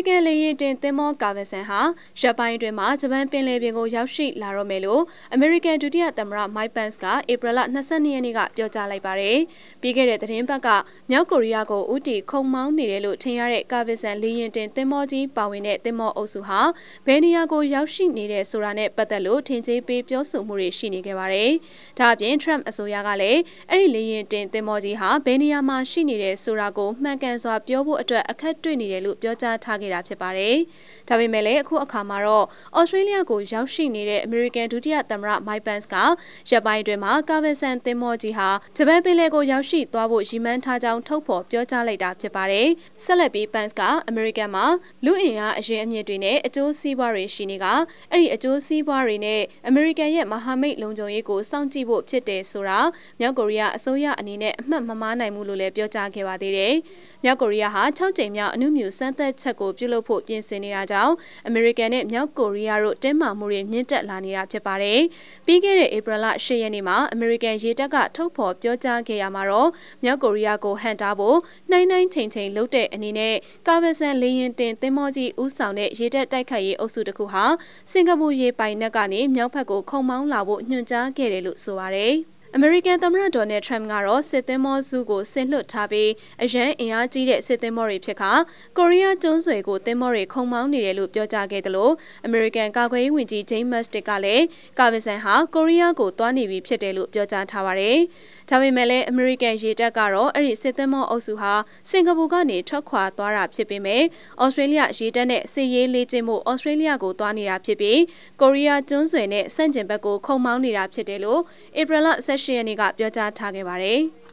ရိကန်လေယာဉ်တင်သင်္ဘောကာဗဆန်ဟာရပ်ပိုင်းတွင်မှဂျပန်ပင်လယ်ပြင်ကိုရောက်ရှိလာတော့မယ်လို့အမေရိကန်ဒုတိယသမ္မတမိုက်ပန်စ်ကဧပြီလ22ရက်နေ့ကပြောကြားလိုက်ပါတယ်။ပြီးခဲ့တဲ့သတင်းပတ်ကမြောက်ကိုရီးယားကိုဦးတည်ခုံမောင်းနေတယ်လို့ထင်ရတဲ့ကာဗဆန်လေယာဉ်တင်သင်္ဘောကြီးပါဝင်တဲ့သင်္ဘောအုပ်စုဟာဘယ်နေရာကိုရောက်ရှိနေတဲ့ဆိုတာနဲ့ပတ်သက်လို့ထင်ကြီးပေးပြောဆိုမှုတွေရှိနေခဲ့ပါတယ်။ဒါအပြင် Trump အစိုးရကလည်းအဲ့ဒီလေယာဉ်တင်သင်္ဘောကြီးဟာဘယ်နေရာမှာရှိနေတဲ့ဆိုတာကိုမှန်ကန်စွာပြောဖို့အတွက်အခက်တွေ့နေတယ်လို့ပြောကြားထားခဲ့တာဖြစ်ပါတယ်။ဒါပေမဲ့လည်းအခုအခါမှာတော့ဩစတြေးလျကိုရောက်ရှိနေတဲ့အမေရိကန်ဒုတိယသမ္မတမိုက်ပန်စ်ကရပ်ပိုင်းတွင်မှာကာဗန်ဆန်သင်္ဘောကြီးဟာဂျပန်ပင်လယ်ကိုရောက်ရှိသွားဖို့ရည်မှန်းထားကြောင်းထုတ်ဖော်ပြောကြားလိုက်တာဖြစ်ပါတယ်။ဆက်လက်ပြီးပန်စ်ကအမေရိကန်မှာလူအင်အားအရင်အမြင့်တွေနဲ့အကျိုးစီးပွားတွေရှိနေကအဲ့ဒီအကျိုးစီးပွားတွေနဲ့အမေရိကန်ရဲ့မဟာမိတ်လုံခြုံရေးကိုစောင့်ကြည့်ဖို့ဖြစ်တယ်ဆိုတာမြောက်ကိုရီးယားအစိုးရအနေနဲ့အမှတ်မမှားနိုင်ဘူးလို့လည်းပြောကြားခဲ့ပါသေးတယ်။မြောက်ကိုရီးယားဟာ6ကြိမ်မြောက်အနုမြူစမ်းသပ်ချက်ကိုပြုလုပ်ဖို့ပြင်ဆင်နေတာကြောင့်အမေရိကန်နဲ့မြောက်ကိုရီးယားတို့တင်းမာမှုတွေမြင့်တက်လာနေတာဖြစ်ပါတယ်။ပြီးခဲ့တဲ့ဧပြီလ10ရက်နေ့မှာအမေရိကန်ရေတပ်ကထုတ်ဖော်ပြောကြားခဲ့ရမှာတော့မြောက်ကိုရီးယားကိုဟန်တာဖို့နိုင်နိုင်ချိန်ချိန်လုပ်တဲ့အနေနဲ့ကာဗဆန်လေရင်တင်သင်္ဘောကြီးဦးဆောင်တဲ့ရေတပ်တိုက်ခိုက်ရေးအုပ်စုတစ်ခုဟာစင်ကာပူရေပိုင်နက်ကနေမြောက်ဘက်ကိုခုံမောင်းလာဖို့ညွှန်ကြားခဲ့တယ်လို့ဆိုပါတယ်။ အမေရိကန်သမ္မတဒေါ်နယ်ထရမ့်ကတော့စစ်သင်းမောစုကိုဆင်လွှတ်ထားပြီးအရန်အင်အားကြီးတဲ့စစ်သင်းမောတွေဖြစ်ခါကိုရီးယားကျွန်းဆွယ်ကိုသင်းမောတွေခုံမောင်းနေတယ်လို့ပြောကြားခဲ့တယ်လို့အမေရိကန်ကာကွယ်ရေးဝန်ကြီးဂျိမ်းမတ်စ်တစ်ကလည်းကာဗင်ဆန်ဟာကိုရီးယားကိုသွားနေပြီဖြစ်တယ်လို့ပြောကြားထားပါတယ်။ဒါပေမဲ့လည်းအမေရိကန်ရေတပ်ကတော့အဲ့ဒီစစ်သင်းမောအုပ်စုဟာစင်ကာပူကနေထွက်ခွာသွားတာဖြစ်ပေမဲ့ဩစတြေးလျရေတပ်နဲ့စစ်ရေးလေ့ကျင့်မှုဩစတြေးလျကိုသွားနေတာဖြစ်ပြီးကိုရီးယားကျွန်းဆွယ်နဲ့ဆန့်ကျင်ဘက်ကိုခုံမောင်းနေတာဖြစ်တယ်လို့ဧပြီလ18ရက်နေ့ကပြောကြားထားခဲ့ပါတယ်။